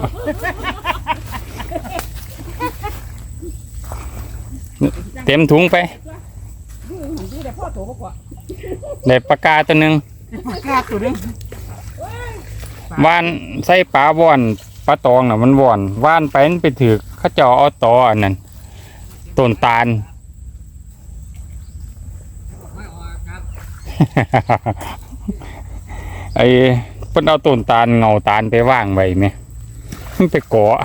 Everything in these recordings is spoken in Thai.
นาะเต็มถุงไปดูแต่พ่อโตกว่าได้ปลากาตัวหนึงปากกาตัวนึงว่านใส่ปลาว่อนปลาตองน่ะมันว่อนว่านไปมันไปถือเขาเจาเอาตออันนั้นต้นตาลไอ้เพิ่นเอาต้นตาลเงาตาลไปว่างไว้ไหม มันไปเกาะ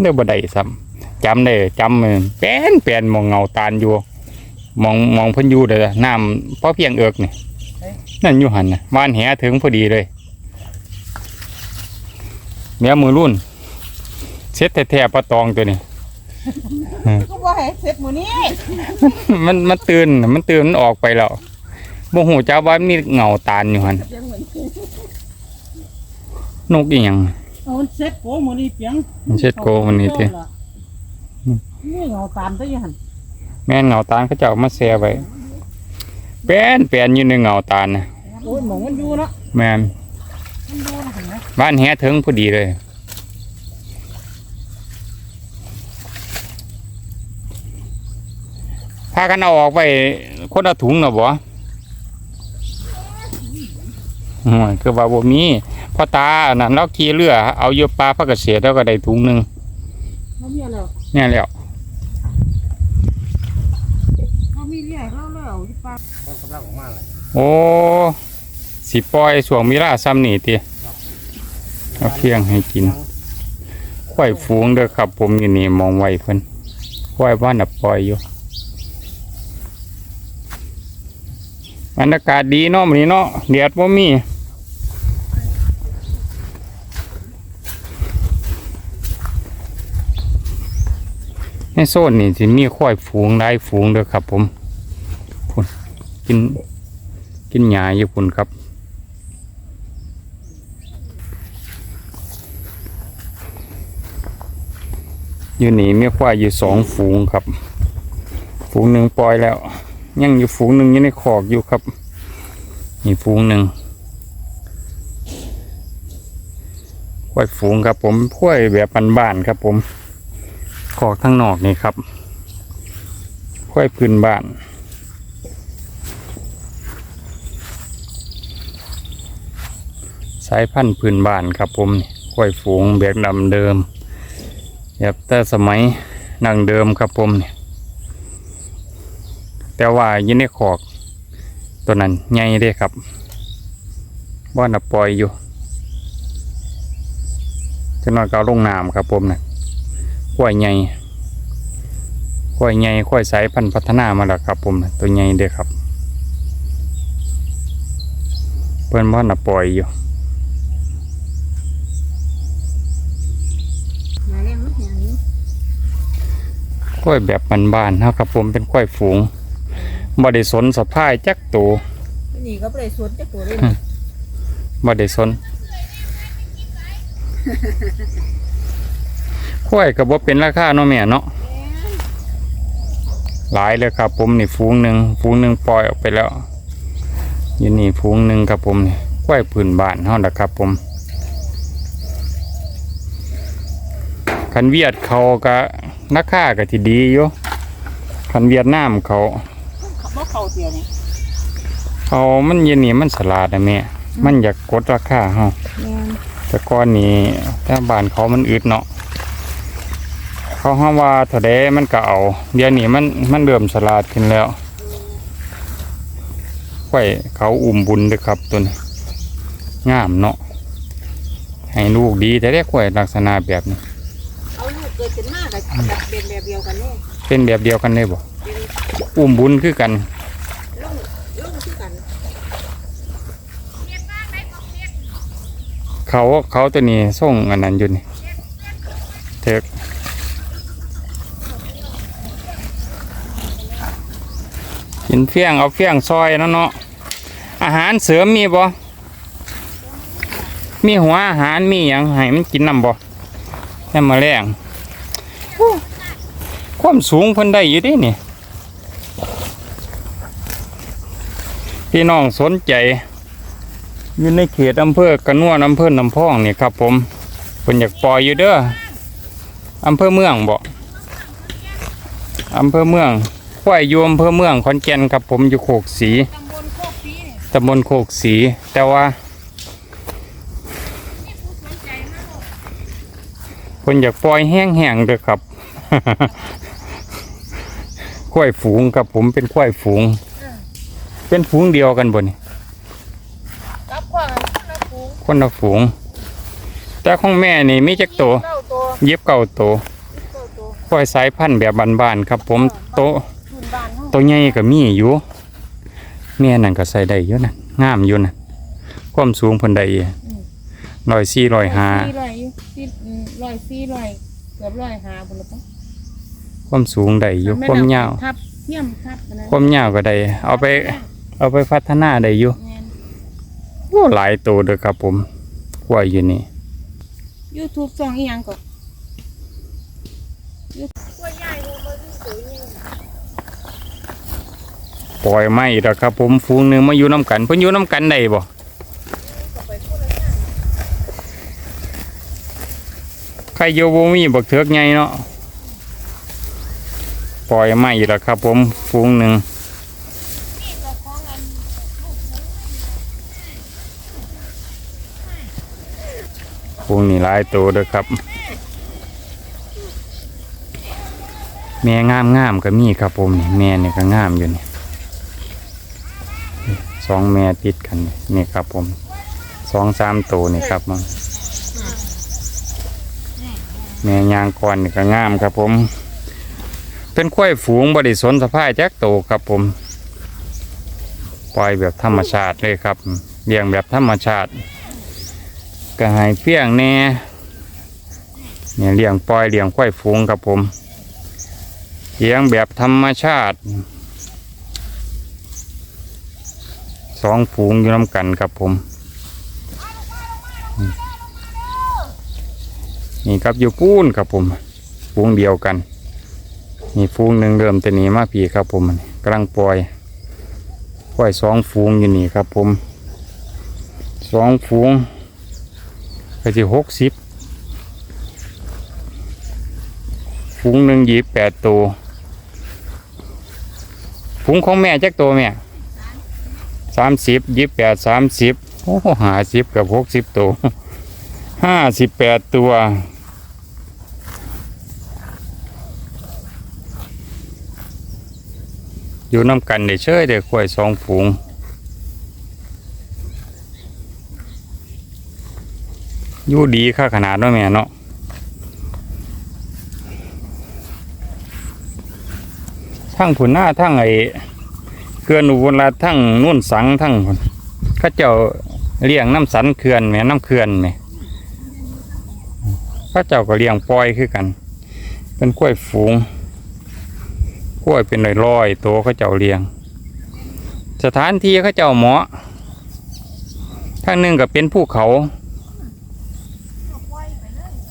เด้อบ่ได้ซ้ำจำได้จำมันเป็นเป็นหมองเงาตาลอยู่หมองหมองเพิ่นอยู่เด้อน้ำพอเพียงเอิกนี่นั่นอยู่หันน่ะว่านแหถึงพอดีเลยเมียมือรุ่นเซ็ตแท้ๆปลาตองตัวนี้ก็บ่ให้เสร็จมื้อนี้มันมันตื่นน่ะมันตื่นมันออกไปแล้วโมโหจ้าว่ามีเงาตาลอยู่หันยังเหมือนนกอีหยัง เอามันเสร็จโกมื้อนี้เปียงมันเช็ดโกมันนี่เต้นี่เงาตามซะอยู่หั่นแม่นเงาตาลเขาเจ้ามาแซ่ไว้แป้นแป้นอยู่ในเงาตาลนะโอ้ยหมองมันอยู่เนาะแม่นมันอยู่นะเห็นไหมบ้านแหถึงพอดีเลย พากันเอาออกไปคนละถุงเนาะบ่ โอ้ยคือว่าบ่มีพ่อตาอันนั้นเราขี่เรือ เอาอยู่ปลาพักเกษตรแล้วก็ได้ถุงหนึงเขามีแล้วเนี่ยแหล้วเขามีเรียกเราแล้วอยู่ปากคนกำลังออกมาเลยโอ้สิปล่อยสวงมีราซ้ำนี่ติเอาเพียงให้กินควายฟูงเด้อครับ ผมอยู่นี่มองไว้เพิ่นควายบ้านน่ะปล่อยอยู่ บรรยากาศดีเนาะมื้อนี้เนาะแดดบ่มีในโซนนี่สิมีควายฝูงหลายฝูงเด้อครับ ผมพุ่นกินกินหญ้าอยู่พุ่นครับอยู่นี่มีควายอยู่สองฝูงครับ ฝูงหนึ่งปล่อยแล้ว ยังอยู่ฝูงหนึ่งอยู่ในคอกอยู่ครับนี่ฝูงหนึ่งควายฝูงครับ ผมควายแบบบ้านๆครับ ผมคอกทั้งนอกนี่ครับควายพื้นบ้านสายพันธุ์พื้นบ้านครับ ผมนี่ควายฝูงแบบดำเดิมแบบแต่สมัยนั่งเดิมครับผมเนี่ย แต่ว่ายินในขอกตัวนั้นใหญ่เด้ครับบ้านปล่อยอยู่จะนอนก็เอาลงน้ำครับผมนะข้อยใหญ่ข้อยใหญ่ข้อยสายพันธุ์พัฒนามาแล้วครับผมนะตัวใหญ่เด้อครับ เพื่อนบ้านปล่อยอยู่ข้อย่างนี้กล้วยแบบบ้านๆนะครับผมเป็นกล้วยฝูง บ่ได้สนสะพายจักตัวนี่ก็บ่ได้สวนจักตัวเลยบ่ได้สนกล้วยก็บ่เป็นราคาเนาะแม่เนาะหลายเลยครับ ผมนี่ฝูงหนึ่งฝูงหนึ่งปล่อยออกไปแล้วอยู่นี่ฝูงหนึ่งครับผมนี่กล้วยพื้นบ้านเฮาล่ะครับผมคันเวียดเขาก็ราคาก็ที่ดีอยู่คันเวียดนามเขาขับรถ เข้าเสียนี่เขามันเย็นนี่มันสลาดนะแม่ มันอยากกดราคาเฮาแม่นแต่ก่อนนี้ถ้าบ้านเขามันอึดเนาะ เขาห้าว่าเถาใดมันก็เอาเดี๋ยวนี้มันมันเริ่มสลาดขึ้นแล้วไว้เขาอุ่มบุญเด้อครับตัวนี้งามเนาะ ให้ลูกดีแต่ได้กล้วยลักษณะแบบนี้ เอาลูกเกิดขึ้นมาก็แบบเป็นแบบเดียวกันเลยเป็นแบบเดียวกันเลยบ่อุ่มบุญคือกันลงลงคือกัน เขาเขาตัวนี้ส่งอันนั้นอยู่นี่เถกกินเฟี้ยงเอาเฟี้ยงซอยแล้วเนาะอาหารเสริมมีบ่มีหัวอาหารมีอย่างให้มันกินน้ำบ่แค่มาแรงความสูงเพิ่นได้อยู่ดิเนี่ พี่น้องสนใจอยู่ในเขตอำเภอกระนวนอำเภอลำพองนี่ครับ ผมคนอยากปล่อยอยู่เด้ออำเภอเมืองบ่อำเภอเมืองควายยู่อำเภอเมืองขอนแก่นครับผมอยู่โคกสีตำบลโคกปีเนี่ยตำบลโคกสี แต่ว่าคนอยากปล่อยแห้งๆเด้อครับควายฝูงครับผมเป็นควายฝูง เป็นฝูงเดียวกันบ่นี่รับขวางนะปูคนละฝูง แต่ของแม่นี่มีจักโตวเก้าตัวเย็บเก่าโตวเก้าตัวควายสายพันธุ์แบบบานๆครับ ผมโตะทุนบ้านเฮาตัวใหญ่ก็มีอยู่แม่นั่นก็ใส่ได้อยู่นะงามอยู่นะความสูงเพิ่นได้ร้อยสี่ร้อยห้าสี่ร้อยสี่อืมร้อยสี่ร้อยเกือบร้อยห้าบุญละปะความสูงได้อยู่แความยาว ทับเทียมทับอันนั้นความยาวก็ได้เอาไป เอาไปพัฒนาได้อยู่แม่นโอ้หลายตัวเด้อครับผมกล้วยอยู่นี่ YouTube ช่องอีหยังก่อนกล้วยใหญ่ดูมาดูสวยนี่ปล่อยไม้แล้วครับผมฝูงหนึงมาอยู่น้ำกันเพิ่นอยู่น้ำกันได้บ่ก็ไปพูดละอย่างใครอยู่บ่มีบักเถือกใหญ่เนาะปล่อยไม้แล้วครับผมฝูงหนึ่ง นี่เจ้าของอันลูกหมู ฝูงนี่หลายตัวเด้อครับ แม่งามงามก็มีครับผมนี่แม่เนี่ยก็งามอยู่นี่สองแม่ติดกันนี่ครับผมสองสามตัวนี่ครับมังแม่ยางก่อนนี่ก็งามครับผม เป็นควายฝูงบริสนสะพายแจ็คโตครับผม ปล่อยแบบธรรมชาติเลยครับเลี้ยงแบบธรรมชาติ ก็ให้เพียงแน่เนี่ยเลี้ยงปล่อยเลี้ยงควายฝูงครับผมเลี้ยงแบบธรรมชาติสองฝูงอยู่น้ำกันครับผม นี่ครับอยู่ปูนครับผม ฝูงเดียวกัน นี่ฝูงหนึ่งเริ่มจะหนีมาพีครับผมกำลังปล่อยปล่อยสองฝูงอยู่นี่ครับผมสองฝูง ก็จะหกสิบฝูงหนึ่งยีบแปดตัวฝูงของแม่จักตัวแม่สามสิบยีบแปดสามสิบโอ้หาสิบกับหกสิบตัวห้าสิบแปดตัวอยู่น้ำกันได้เชยเด็กควายสองฝูง ยู่ดีค่าขนาดเนาแม่เนาะทั้งผุนหน้าทั้งไอเขื่อนอุบลรัฐทั้งนุ่นสังทั้งพุ่นข้าเจ้าเลี้ยงน้ำสันเขื่อนแม่น้ำเขื่อนแม่ข้าเจ้าก็เลี้ยงปล่อยคือกัน เป็นกล้วยฝูงกล้วยเป็นร้อยๆตัวเขาเจ้าเลี้ยง สถานที่เขาเจ้าเหมาะทางหนึ่งก็เป็นภูเขา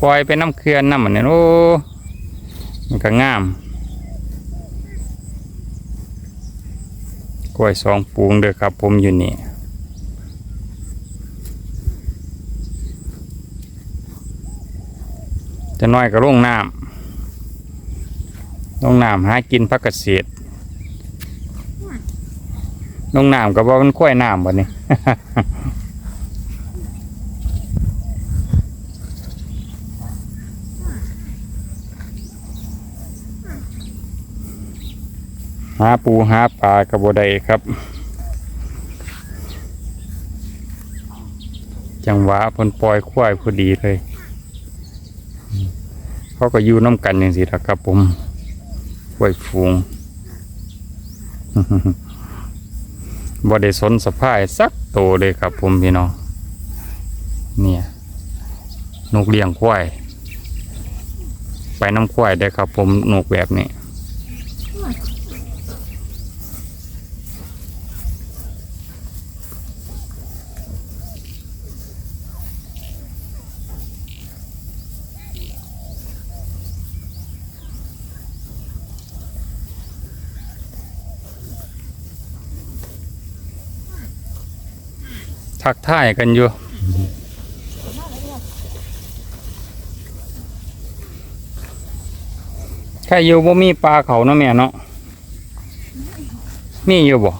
ปล่อยไปน้ำเขื่อนน้ำมันเนี่ยโอ้มันก็งามกล้วยสองปูงเด้อครับ ผมอยู่นี่จะน้อยก็ลงน้ำลงน้ำหากินพักเกษตรลงน้ำก็บอกมันค่อยน้ำบ่นี่ หาปูหาปลากระโบไดครับ จังหวะพนปล่อยควายพอดีเลย เขาก็อยู่น้ำกันอย่างสิครับผมกล้วยฟูงบ่ได้สนสะพายสักโตเลยครับผมพี่น้องเนี่ยนกเลี้ยงควาย ไปน้ำควายได้ครับผมนกแบบนี้ ทักทายกันอยู่แค่อยู่บ่มีปลาเขาเนาะแม่เนาะมีอยู่บ่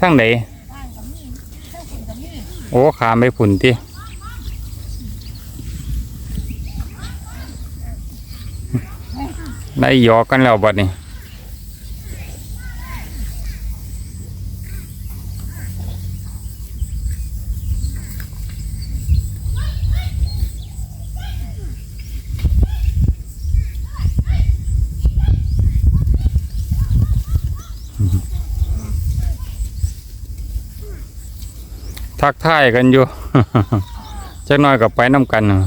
ทั้งไหนโอ้ขาไม่ผุนที่ได้ยอกันแล้วบัดนี้ ทักทายกันอยู่ จักหน่อยกับไปน้ำกันน่ะ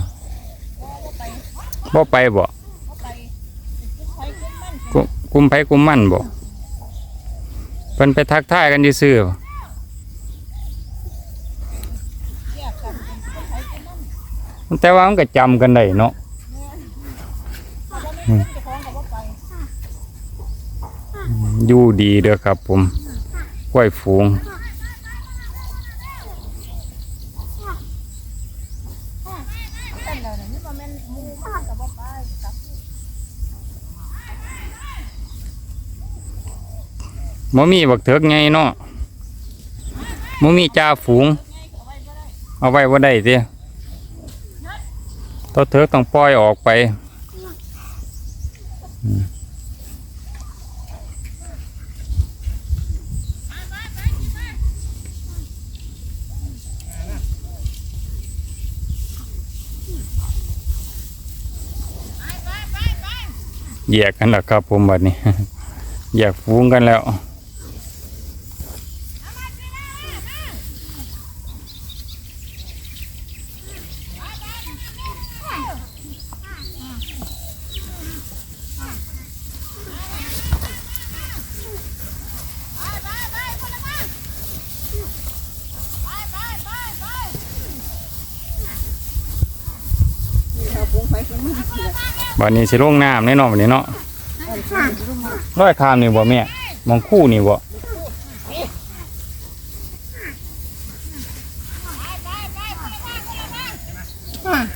บ่ไปบ่กุกุมไผกุมมั่นบ่เพิ่นไปทักทายกันซื่อๆแต่ว่ามันก็จำกันได้เนาะอืมอยู่ดีเด้อครับผมกล้วยฝูง มมีบักเถิกไงเนาะมมีจ่าฝูง เอาไว้ว่าได้สิตัวเถิกต้องปล่อยออกไปแยกกันแล้วครับผมบัดนี้ แยกฝูงกันแล้ว เอาพุงไปพุงมาเสีย บัดนี้สิลงน้ำแน่นอนบัดนี้เนาะร้อยคามนี่บ่แม่มองคู่นี่บ่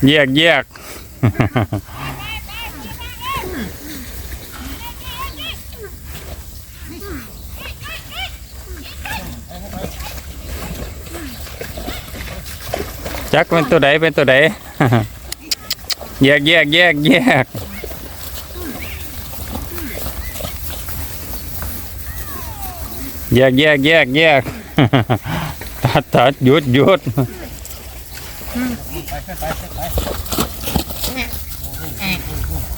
แยกแยกจักเป็นตัวใดเป็นตัวใด แยกแยกแยกแยกแยกแยกแยกแยกตัดตัดหยุดหยุด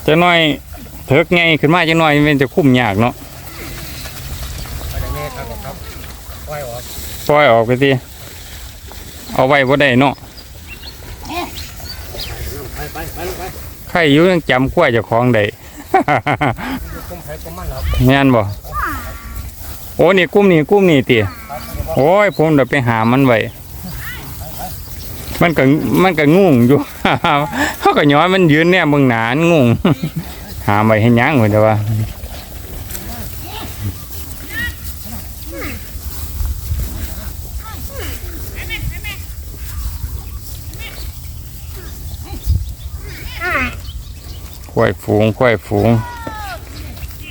จะน้อยเถิกไงขึ้นมาจะน้อยมันจะคุ้มยากเนาะปล่อยออกไปสิเอาไว้บ่ได้เนาะ ใครอยู่ยังจำกล้วยเจ้าของได้แม่นบ่โอ้นี่กุ้มนี่กุ้มนี่ติโอ้ยผมเดี๋ยวไปหามันไว้มันก็มันก็งุ่งอยู่ เขาก็ย้อยมันยืนเนี่ยเบิ่งหนานงุ่ง หาไว้ให้ยังเหมือนแต่ว่า ควายฝูงควายฝูง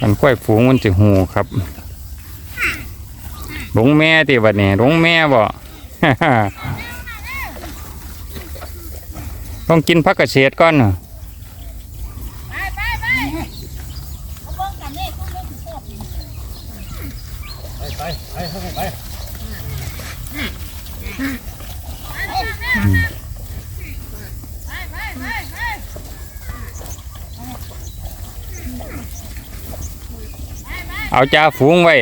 มันควายฝูงมันจะหูครับหลงแม่ตีบัดนี้หลงแม่บ่ต้องกินพักกระเฉดก่อนน่ะ ไปไปไปเอาเบิ่งกันนี่ตุ้มเบิ่งสิโคตรนี่ เอาจ่าฝูงไว้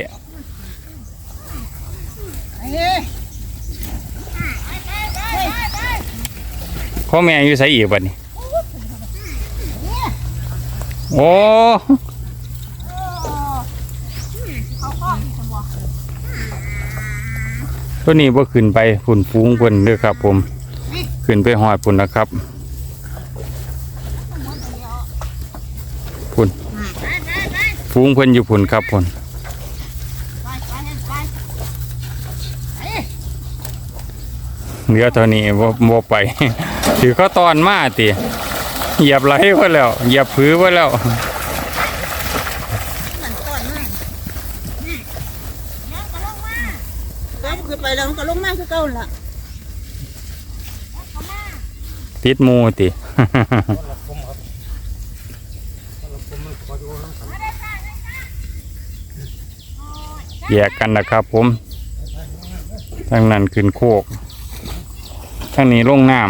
พ่อแม่อยู่ใส่อีกบัดนี้ โอ้ตัวนี้บ่าขึ้นไปฝุ่นฟูงเพิ่นเด้อครับ ผม ขึ้นไปหอดพุ่นนะครับพุ่น ฟูงเพิ่นอยู่พุ่นครับพุ่นเหลือเท่านี้บ่ไป ถือเขาตอนมาตีเหยียบไหลไว้แล้วเหยียบพื้นไว้แล้วขึ้นไปแล้วนก็ลงมาคือเก่าละติดมูติ แยกกันนะครับผมทางนั้นขึ้นโคกทางนี้ลงน้ำ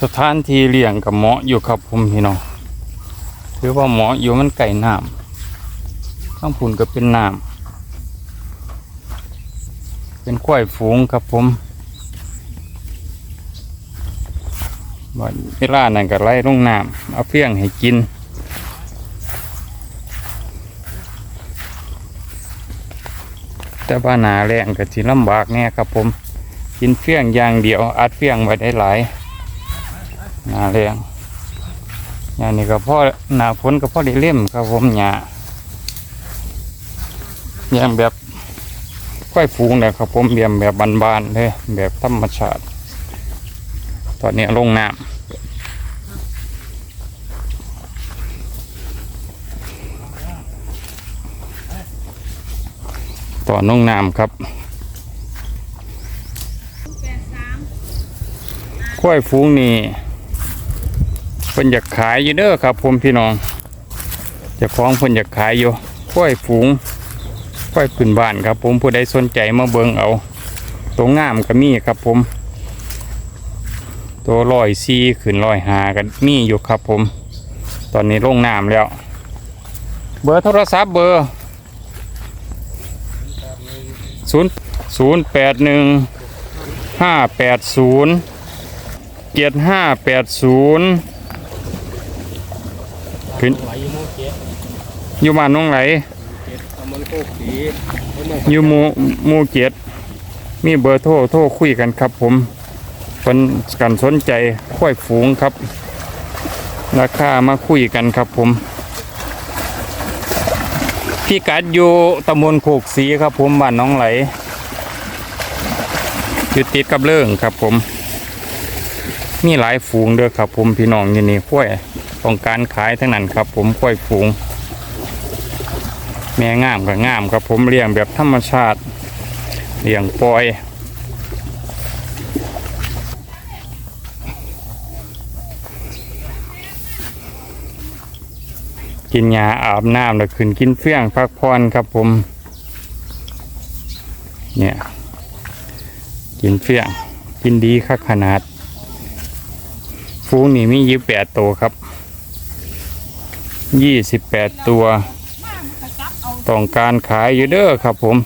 สถานที่เลี้ยงกับเหมาะอยู่ครับผมพี่น้องถือว่าเหมาะอยู่มันไก่น้ำข้างพุ่นก็เป็นน้ำเป็นควายฝูงครับผม บัดเวลานั่นก็ไล่ลงน้ำเอาเฟี้ยงให้กินแต่ว่าหนาแรงก็สิลำบากแน่ครับผม กินเฟี้ยงอย่างเดียวอัดเฟี้ยงไว้ได้หลายหนาแรงอย่างนี้ก็พ่อหนาฝนก็พ่อได้เล่มครับผมหยาอย่างแบบค่อยฟูงเลยครับผมเบี่ยมแบบบานๆเลยแบบธรรมชาติ ตอนนี้ลงน้ำตอนลงน้ำครับแปดสามควยฟูงนี่เพิ่นอยากขายอยู่เด้อครับผมพี่น้องจะคล้องเพิ่นอยากขายอยู่ควายฟูงควายขึ้นบ้านครับ ผมผู้ใดสนใจมาเบิ่งเอาตัวงามก็มีครับผม ตัวลอยซีขึ้นลอยหากันมีอยู่ครับผม ตอนนี้ลงน้ำแล้ว เบอร์โทรศัพท์เบอร์ศูนย์ศูนย์แปดหนึ่งห้าแปดศูนย์เจ็ดห้าแปดศูนย์ขึ้นอยู่บ้านน้องไหลอยู่หมูหมูเจ็ดมีเบอร์โทรโทรคุยกันครับผม คนกันสนใจค่อยฝูงครับ ราคามาคุยกันครับผม พี่กัดอยู่ตำบลโคกสีครับผมบ้านน้องไหลอยู่ติดกับเรื่องครับผม มีหลายฝูงเด้อครับผมพี่น้องยู่นี่ข้วยต้องการขายทั้งนั้นครับผมข้วยฝูง แม่งามกับงามครับผมเลี้ยงแบบธรรมชาติเลี้ยงปล่อย กินยาอาบน้ำแล้วขึ้นกินเฟี้ยงพักผ่อนครับผม เนี่ย กินเฟี้ยงกินดีคักขนาด ฟูงนี่มียี่แปดตัวครับ ยี่สิบแปดตัว ต้องการขายอยู่เด้อครับผม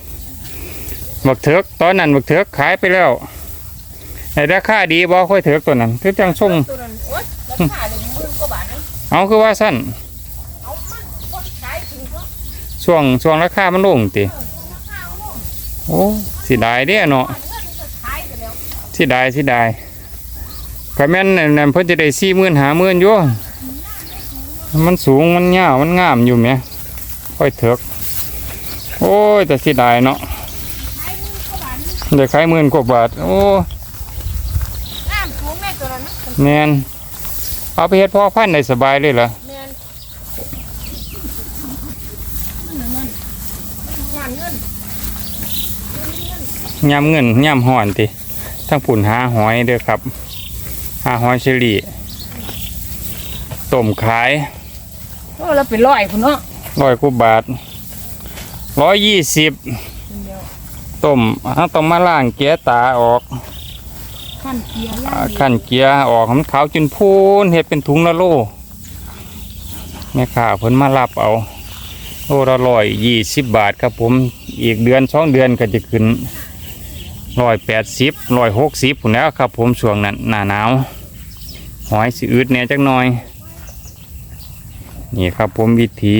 บักเถือกตอนนั้นบักเถือกขายไปแล้วในราคาดีบ่ค่อยเถือกตัวนั้น คือจังส่งตัวนั้นโอ๊ยราคาเลยหมื่นกว่าบาทนะเอาคือว่าสั้น เอามันคนขายถึงก็ ช่วงช่วงราคามันลงติราคาเอาลงโอ้สิได้เด้อเนาะเงินก็ขายไปแล้วสิได้สิได้ก็แม่นนั่นเพิ่นจะได้สี่หมื่นหาหมื่นอยู่มันสูงมันยาวมันงามอยู่แหมค่อยเถือกโอ้ยแต่สิได้เนาะขายหมื่นกว่าบาทนี่ได้ขายหมื่นกว่าบาทโอ้น้ำสูงแม่ตัวนั้นนะแมนเอาไปเฮ็ดพ่อพันธุ์ได้สบายเลยเหรอ แมนนั่นนั่นงานเงิน ยำเงินยำห่อนติทั้งผุ่นหาหอยเด้อครับหาหอยเชอรี่ต้มขายโอ้เราเป็นร้อยคุณเนาะร้อยกว่าบาทร้อยยี่สิบคนเดียวต้มเราต้องมาล้างเกียร์ตาออกขั้นเกียร์ย่าอ่างขั้นเกียร์ออกให้มันขาวจนพูนเฮ็ดเป็นถุงละโลแม่ค้าเพิ่นมารับเอาโลละร้อยยี่สิบบาทครับผม อีกเดือนสองเดือนก็จะขึ้น ร้อยแปดสิบร้อยหกสิบผุนแล้วครับผมช่วงนั้นหนาหนาวหอยสิอืดเนี่ยจักหน่อย นี่ครับผมวิถี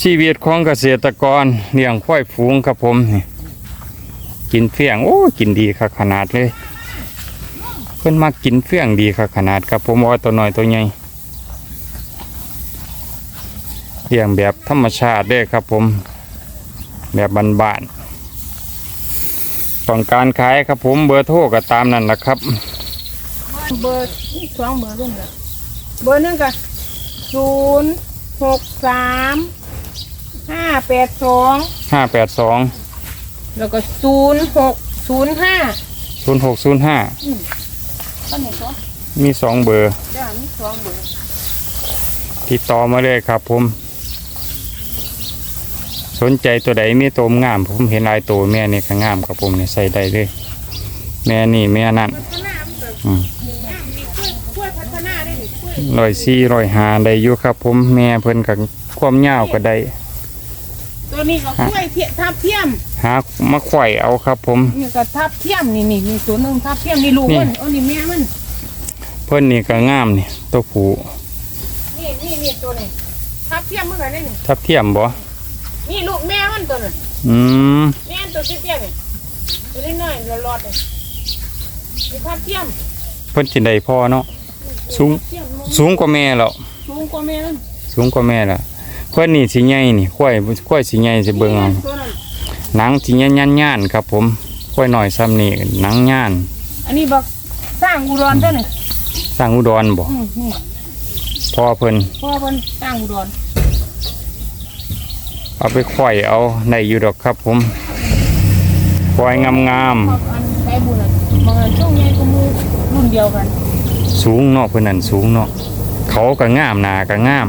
ชีวิตของเกษตรกรเลี้ยงควายฝูงครับผมนี่กินเฟี้ยงโอ้กินดีค่ะขนาดเลย เพิ่อนมากินเฟี้ยงดีค่ะขนาดครับผมว่าตัวหน้อยตัวใหญ่เลี้ยงแบบธรรมชาติเด้ครับผม แบบบ้านๆ ต้องการขายครับผมเบอร์โทรก็ตามนั่นแหละครับเบอร์สองเบอร์ด้วยเหรอเบอร์หนึงก็ศูนย์หกสามห้าแปดสองห้าแปดสองแล้วก็ศูนย์หกศูนย์ห้าศูนย์หกศูนย์ห้าต้นไหนตัวมีสองเบอร์ จ้ามีสองเบอร์ ติดต่อมาเลยครับผม สนใจตัวใดมีตัวงาม ผมเห็นลายตัวแม่นี่ก็งามครับผมเนี่ยใส่ได้เลย แม่นี่แม่นั่นพัฒนามันก็อืมงามมีกล้วยกล้วยพัฒนาได้หนิกล้วยร้อยสี่ร้อยหาได้อยู่ครับ ผมแม่เพิ่นกับความยาวก็ได้ตัวนี้ก็กล้วยเทียทับเทียมหามาไข่เอาครับ ผมนี่ก็ทับเทียมนี่นี่นี่ตัวหนึงทับเทียมนี่ลูกนี่มันโอ้นี่แม่มันเพิ่นนี่ก็งามนี่ตัวผู้นี่นี่นี่ตัวนี้ทับเทียมเมื่อไหร่นี่ทับเทียมบ่ นี่ลูกแม่มันตัวนึงอืมแม่นตัวเตี้ยๆนี่ตัวนี้น้อยๆรอดๆนี่นี่ทับเทียมเพิ่นสิได้พอเนาะสูงทับเทียมสูงกว่าแม่แล้วสูงกว่าแม่มันสูงกว่าแม่แล้วเพิ่นนี่สิใหญ่นี่ควายควายสิใหญ่สิเบิ่งเอาตัวนั้นหนังสิย่านย่านๆครับผมควายน้อยซ้ำนี่หนังย่าน อันนี้บักสร้างอุดรตัวนี้สร้างอุดรบ่อืมนี่พอเพิ่นพ่อเพิ่นสร้างอุดร เอาไปควายเอาได้อยู่ดอกครับผมควายงามพ่ออันใช้บุญอะบางอันช่วงใหญ่ก็มูรุ่นเดียวกันๆสูงเนาะเพิ่นนั่นสูงเนาะเขาก็งามหน้าก็งาม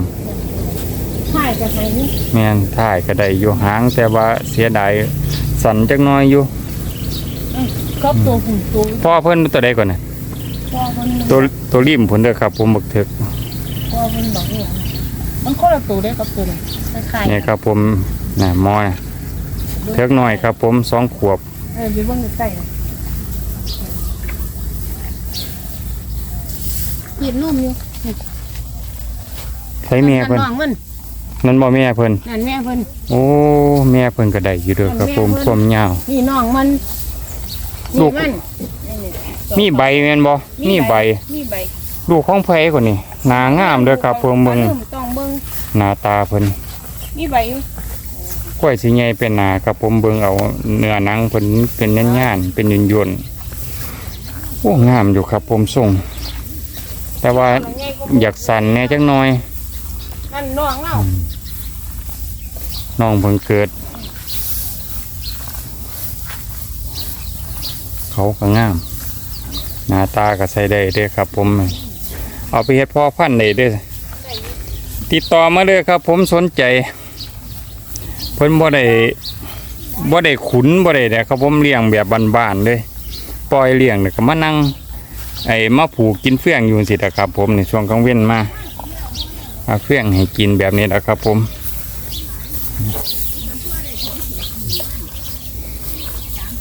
ถ่ายจะให้นี่แม่นถ่ายก็ได้อยู่หางแต่ว่าเสียดายสั่นจักหน้อยอยู่กับตัวผู้ตัวพ่อเพิ่นตัวใดก่อนน่ะพ่อเพิ่นตัวตัวริมเพิ่นเด้อครับผมบักเถึกพ่อเพิ่นบอกนี่ย มันคนละตัวได้กับตัวนี้คล้ายๆนี่ครับผมน่ะมอยเถึกน้อยครับผมสองขวบเออไปเบิ่งใกล้ๆนะหยิบนมอยู่ใช้แม่เพิ่นน้องมันนั่นบ่แม่เพิ่นนั่นแม่เพิ่นโอ้แม่เพิ่นก็ได้อยู่เด้อครับผมแม่เพิ่นความยาวนี่น้องมันลูนี่กมันมีใบแม่นบ่มีใบมีใบลูกของไผก่อนนี่หน้างามเด้อครับเพิ่นเบิ่งต้องเบิ่ง หน้าตาเพิ่นมีใบอยู่กล้วยสิใหญ่เป็นหนาครับผมเบิ่งเอาเนื้อหนังเพิ่นเป็นย่านๆเป็นย่นๆโอ้งามอยู่ครับผมส่ง แต่ว่ามันใหญ่กว่าอยากสั่นแหน่จักหน่อยนั่นน้องเราน้องเพิ่งเกิด เขาก็งาม หน้าตาก็ใส่ได้เด้อครับผม เอาไปเฮ็ดพ่อพันธุ์ได้เด้อ ติดต่อมาเลยครับ ผมสนใจเพิ่นบ่ได้บ่ได้ขุนบ่ได้แต่ครับผมเลี้ยงแบบบ้านๆเลย ปล่อยเลี้ยงแล้วก็มานั่งไอ้มาผูกกินเฟื่องอยู่สินะครับ ผมในช่วงกลางเว้นมาเอาเฟื่องให้กินแบบนี้นะครับ ผม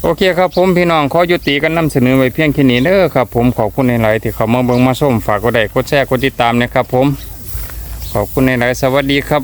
โอเคครับผมพี่น้องขอยุติกันนำเสนอไว้เพียงแค่นี้เด้อครับ ผมขอบคุณในหลายๆที่เขามาเบิ่งมาส้มฝากกดไลค์กดแชร์กดติดตามนะครับผม ขอบคุณในหลายๆสวัสดีครับ